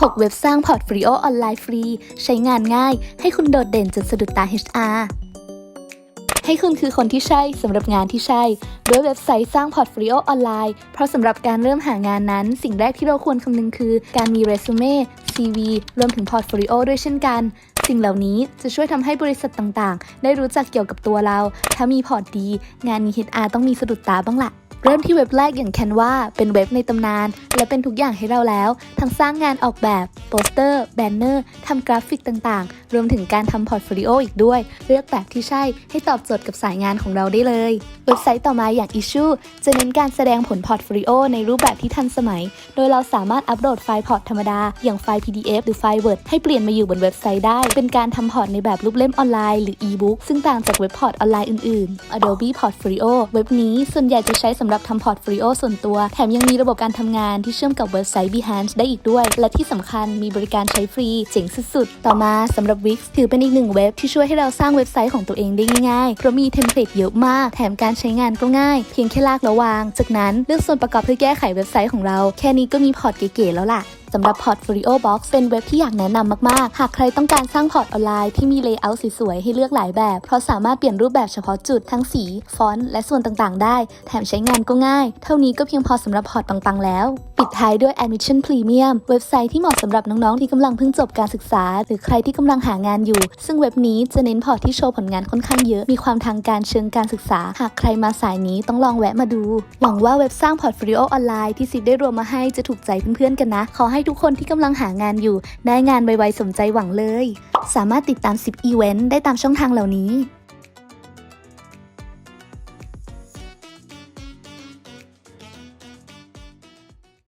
6 เว็บสร้างพอร์ตฟลิโอออนไลน์ฟรี ใช้งานง่าย ให้คุณโดดเด่นจนสะดุดตา HR ให้คุณคือคนที่ใช่สำหรับงานที่ใช่ ด้วยเว็บไซต์สร้างพอร์ตฟลิโอออนไลน์ เพราะสำหรับการเริ่มหางานนั้น สิ่งแรกที่เราควรคำนึงคือ การมีเรซูเม่ CV รวมถึงพอร์ตฟลิโอด้วยเช่นกัน สิ่งเหล่านี้จะช่วยทำให้บริษัทต่างๆ ได้รู้จักเกี่ยวกับตัวเรา ถ้ามีพอร์ตดี งานนี้ HR ต้องมีสะดุดตาบ้างละ เริ่มที่เว็บแรกอย่าง Canva เป็นเว็บในตำนาน และเป็นทุกอย่างให้เราแล้ว ทั้งสร้างงานออกแบบโปสเตอร์ แบนเนอร์ทำกราฟิกต่างๆ รวมถึงการทำพอร์ตโฟลิโออีกด้วย เลือกแบบที่ใช่ให้ตอบโจทย์กับสายงานของเราได้เลย เว็บไซต์ต่อมาอย่าง Issue จะเน้นการแสดงผลพอร์ตโฟลิโอในรูปแบบที่ทันสมัย โดยเราสามารถอัปโหลดไฟล์พอร์ตธรรมดา อย่างไฟล์ PDF หรือไฟล์ Word ให้เปลี่ยนมาอยู่บนเว็บไซต์ได้ เป็นการทำพอร์ตในแบบรูปเล่มออนไลน์หรือ e-book ซึ่งต่างจากเว็บพอร์ตออนไลน์อื่นๆ Adobe Portfolio เว็บนี้ส่วนใหญ่จะใช้สำหรับทำพอร์ตโฟลิโอส่วนตัว แถมยังมีระบบการทำงานที่เชื่อมกับเว็บไซต์ Behance ได้อีกด้วย และที่สำคัญมีบริการใช้ฟรี เจ๋งสุดๆ ต่อมาสำหรับ Wix ถือเป็นอีกหนึ่งเว็บที่ช่วยให้เราสร้างเว็บไซต์ของตัวเองได้ง่ายๆ เพราะมีเทมเพลตเยอะมาก แถมการใช้งานก็ง่าย เพียงแค่ลากแล้ววาง จากนั้นเลือกส่วนประกอบเพื่อแก้ไขเว็บไซต์ของเรา แค่นี้ก็มีพอร์ตเก๋ๆแล้วล่ะ สำหรับ Portfolio Box เป็นเว็บที่อยากแนะนำมาก ๆ หากใครต้องการสร้างพอร์ตออนไลน์ที่มีเลเยอร์สวย ๆ ให้เลือกหลายแบบ เพราะสามารถเปลี่ยนรูปแบบเฉพาะจุดทั้งสี ฟอนต์ และส่วนต่าง ๆ ได้ แถมใช้งานก็ง่าย เท่านี้ก็เพียงพอสำหรับพอร์ตปัง ๆ แล้ว ปิดท้ายด้วย Admission Premium เว็บไซต์ที่เหมาะสำหรับน้อง ๆ ที่กำลังเพิ่งจบการศึกษา หรือใครที่กำลังหางานอยู่ ซึ่งเว็บนี้จะเน้นพอร์ตที่โชว์ผลงานค่อนข้างเยอะ มีความทางการเชิงการศึกษา หากใครมาสายนี้ต้องลองแวะมาดู หวังว่าเว็บสร้างพอร์ตโฟลิโอออนไลน์ที่ซิดได้รวมมาให้จะถูกใจเพื่อนๆกันนะ ขอให้ทุกคนที่กำลังหางานอยู่ ได้งานไวๆสมใจหวังเลย สามารถติดตาม 10 อีเวนต์ได้ตามช่องทางเหล่านี้